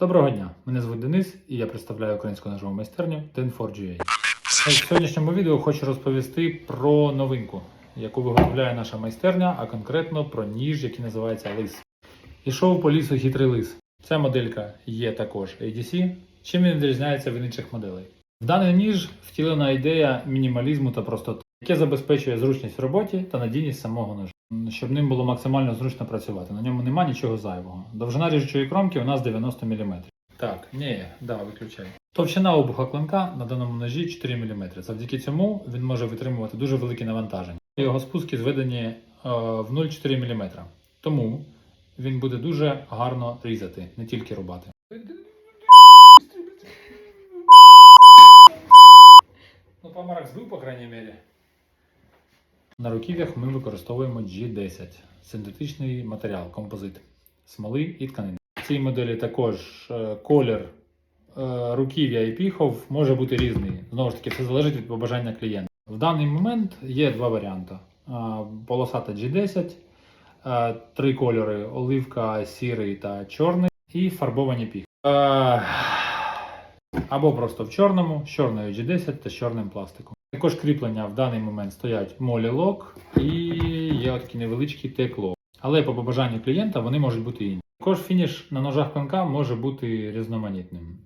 Доброго дня! Мене звуть Денис і я представляю українську ножову майстерню Ten4GA. В сьогоднішньому відео хочу розповісти про новинку, яку виготовляє наша майстерня, а конкретно про ніж, який називається лис. Ішов по лісу хитрий лис. Ця моделька є також ADC. Чим він відрізняється від інших моделей? В даний ніж втілена ідея мінімалізму та простоти, яке забезпечує зручність в роботі та надійність самого ножа, щоб ним було максимально зручно працювати. На ньому нема нічого зайвого. Довжина ріжучої кромки у нас 90 мм. Так, ні, да, виключай. Товщина обуха клинка на даному ножі 4 мм. Завдяки цьому він може витримувати дуже великі навантаження. Його спуски зведені е, в 0,4 мм. Тому він буде дуже гарно різати, не тільки рубати. На руків'ях ми використовуємо G10 синтетичний матеріал, композит смоли і тканини. В цій моделі також е, колір е, руків'я і піхов може бути різний. Знову ж таки, все залежить від побажання клієнта. В даний момент є два варіанти: Е, полосата G10, е, три кольори: оливка, сірий та чорний, і фарбовані піхи. Або просто в чорному, з чорною G10 та з чорним пластиком. Також кріплення в даний момент стоять молі-лок і є такий невеличкий теклок. Але по побажанню клієнта вони можуть бути інші. Також фініш на ножах клинка може бути різноманітним.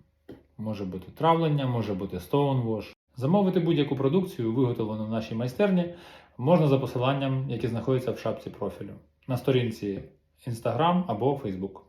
Може бути травлення, може бути stonewash. Замовити будь-яку продукцію, виготовлену в нашій майстерні, можна за посиланням, яке знаходиться в шапці профілю на сторінці Instagram або Facebook.